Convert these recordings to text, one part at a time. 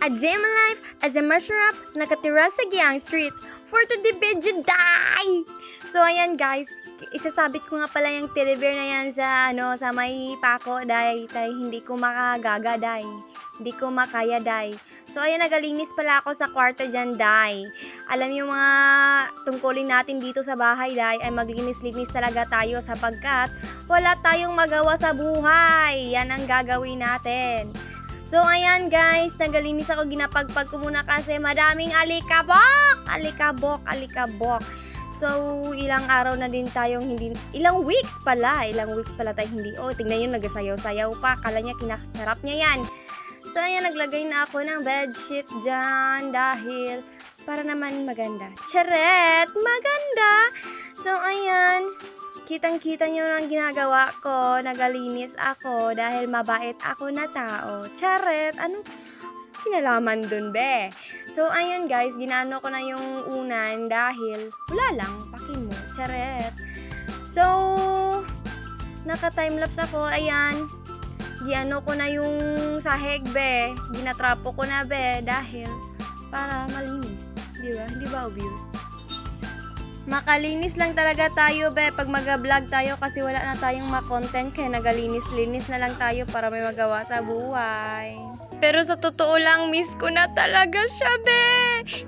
A day in my life as a mashup nakatira sa Giang Street for to the video die! So ayan guys, isasabit ko nga pala yung telebear na yan sa ano sa may pako dai tay hindi ko makagaga dai. Hindi ko makaya dai. So ayan nagalinis pala ako sa kwarto dyan dai. Alam yung mga tungkulin natin dito sa bahay dai ay maglinis-linis talaga tayo sapagkat wala tayong magawa sa buhay. Yan ang gagawin natin So, ayan guys, nagalinis ako, ginapagpag ko muna kasi madaming alikabok! Alikabok, alikabok. So, ilang araw na din tayong hindi, ilang weeks pala, ilang weeks pala tayo hindi, oh, tingnan yun, nagasayaw-sayaw pa, kala niya kinasarap niya yan. So, ayan, naglagay na ako ng bedsheet dyan dahil para naman maganda. Charet! Maganda! So, ayan, kitang-kita nyo ang ginagawa ko, nagalinis ako dahil mabait ako na tao. Charet! Anong kinalaman dun, be? So, ayan guys, ginano ko na yung unan dahil wala lang, pakin mo, charet. So, naka-timelapse ako, ayan. Giano ko na yung sahig, be. Ginatrapo ko na, be, dahil para malinis. Di ba? Di ba obvious? Makalinis lang talaga tayo, be, pag mag-vlog tayo kasi wala na tayong ma-content kaya nagalinis-linis na lang tayo para may magawa sa buhay. Pero sa totoo lang, miss ko na talaga siya, be.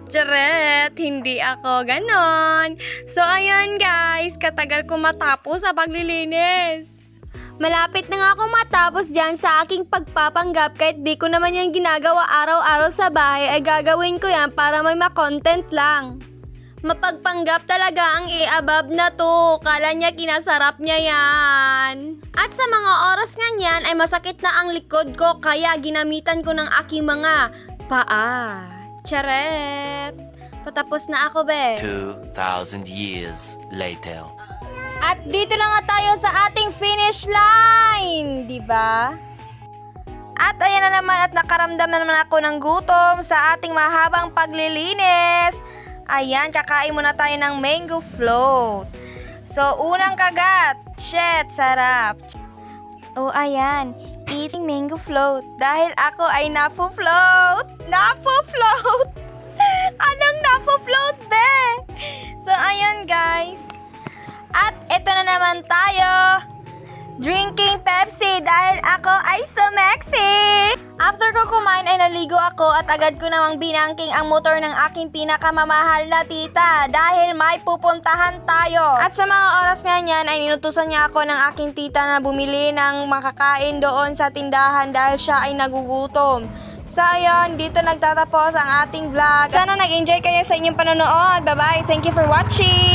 Charet, hindi ako ganon. So, ayan guys, katagal ko matapos sa paglilinis. Malapit na nga ako matapos dyan sa aking pagpapanggap kahit di ko naman yan ginagawa araw-araw sa bahay ay gagawin ko yan para may ma-content lang. Mapagpanggap talaga ang i-above na to. Kala niya kinasarap niya yan. At sa mga oras nga niyan ay masakit na ang likod ko kaya ginamitan ko ng aking mga paa. Charet! Patapos na ako, be. 2,000 years later. At dito na nga tayo sa ating finish line, di ba? At ayan na naman at nakaramdam na naman ako ng gutom sa ating mahabang paglilinis. Ayan, kakain muna tayo ng mango float. So, unang kagat. Shit, sarap. Oh, ayan. Eating mango float. Dahil ako ay napo-float. Napo-float. Anong napo-float, be? So, ayan, guys. At ito na naman tayo. Drinking Pepsi dahil ako ay sumexy. After ko naligo ako at agad ko namang binangking ang motor ng aking pinakamamahal na tita dahil may pupuntahan tayo. At sa mga oras nga niyan ay ninutusan niya ako ng aking tita na bumili ng makakain doon sa tindahan dahil siya ay nagugutom. So ayun, dito nagtatapos ang ating vlog. Sana nag-enjoy kayo sa inyong panonood. Bye-bye. Thank you for watching.